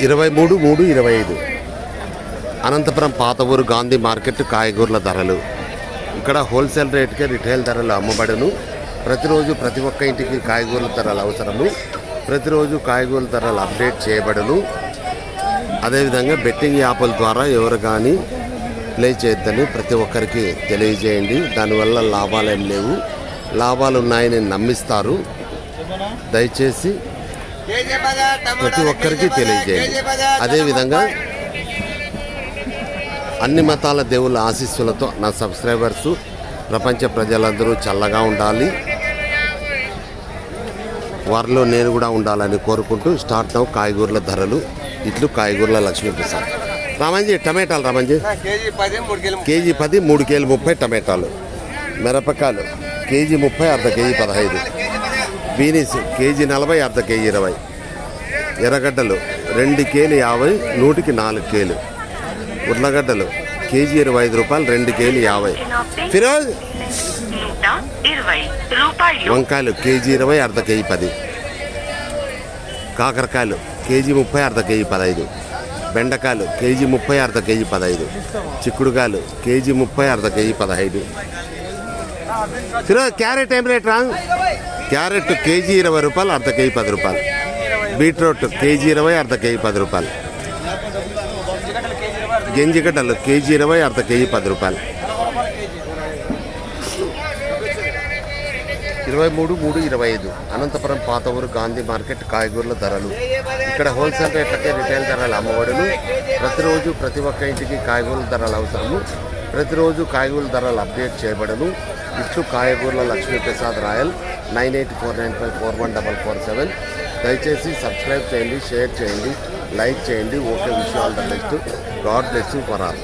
ఇరవై మూడు మూడు ఇరవై ఐదు. అనంతపురం పాత ఊరు గాంధీ మార్కెట్ కాయగూరల ధరలు. ఇక్కడ హోల్సేల్ రేట్కే రిటైల్ ధరలు అమ్మబడును. ప్రతిరోజు ప్రతి ఒక్క ఇంటికి కాయగూరల ధరలు అవసరము. ప్రతిరోజు కాయగూరల ధరలు అప్డేట్ చేయబడును. అదేవిధంగా బెట్టింగ్ యాప్ల ద్వారా ఎవరు కానీ ప్లే చేయొద్దని ప్రతి ఒక్కరికి తెలియజేయండి. దానివల్ల లాభాలు ఏం లేవు. లాభాలు ఉన్నాయని నమ్మిస్తారు. దయచేసి ప్రతి ఒక్కరికి తెలియజేయండి. అదేవిధంగా అన్ని మతాల దేవుళ్ళ ఆశీస్సులతో నా సబ్స్క్రైబర్స్ ప్రపంచ ప్రజలందరూ చల్లగా ఉండాలి. వారిలో నేను కూడా ఉండాలని కోరుకుంటూ స్టార్ట్ నౌ కాయగూరల ధరలు ఇట్లు కాయగూరల లక్ష్మీప్రసాద్. రామంజీ టమాటాలు రామంజీ. కేజీ పది మూడు కిలో కేజీ పది మూడు కేజీ ముప్పై టమాటాలు. మిరపకాయలు కేజీ ముప్పై అర్ధ కేజీ పదహైదు. బీనీస్ కేజీ నలభై అర్ధ కేజీ ఇరవై. ఎర్రగడ్డలు రెండు కేలు యాభై నూటికి నాలుగు కేలు. ఉర్లగడ్డలు కేజీ ఇరవై ఐదు రూపాయలు రెండు కేలు యాభై. ఫిరోజ్? వంకాయలు కేజీ ఇరవై అర్ధ కేజీ పది. కాకరకాయలు కేజీ ముప్పై అర్ధ కేజీ పదహైదు బెండకాయలు కేజీ ముప్పై అర్ధ కేజీ పదహైదు చిక్కుడుకాయలు కేజీ ముప్పై అర్ధ కేజీ పదహైదు. ఫిరోజ్ క్యారెట్ ఏం రేట్ రా? క్యారెట్ కేజీ ఇరవై రూపాయలు అర్ధ కేజీ పది రూపాయలు. బీట్రూట్ కేజీ ఇరవై అర్ధ కేజీ పది రూపాయలు. గెంజిగడ్డలు కేజీ ఇరవై అర్ధ కేజీ పది రూపాయలు. ఇరవై మూడు మూడు ఇరవై ఐదు. అనంతపురం పాత ఊరు గాంధీ మార్కెట్ కాయగూరల ధరలు. ఇక్కడ హోల్సేల్ రేట్లకే రిటైల్ ధరలు అమ్మబడును ప్రతిరోజు ప్రతి ఒక్క ఇంటికి కాయగూరల ధరలు అవసరము. ప్రతిరోజు కాయగూరల ధరలు అప్డేట్ చేయబడను. ఇట్లు కాయగూరల Lakshmiprasad Rayal nine eight four nine five four one double four seven. దయచేసి సబ్స్క్రైబ్ చేయండి షేర్ చేయండి లైక్ చేయండి. ఓకే విషయాలు all the best. God bless for all.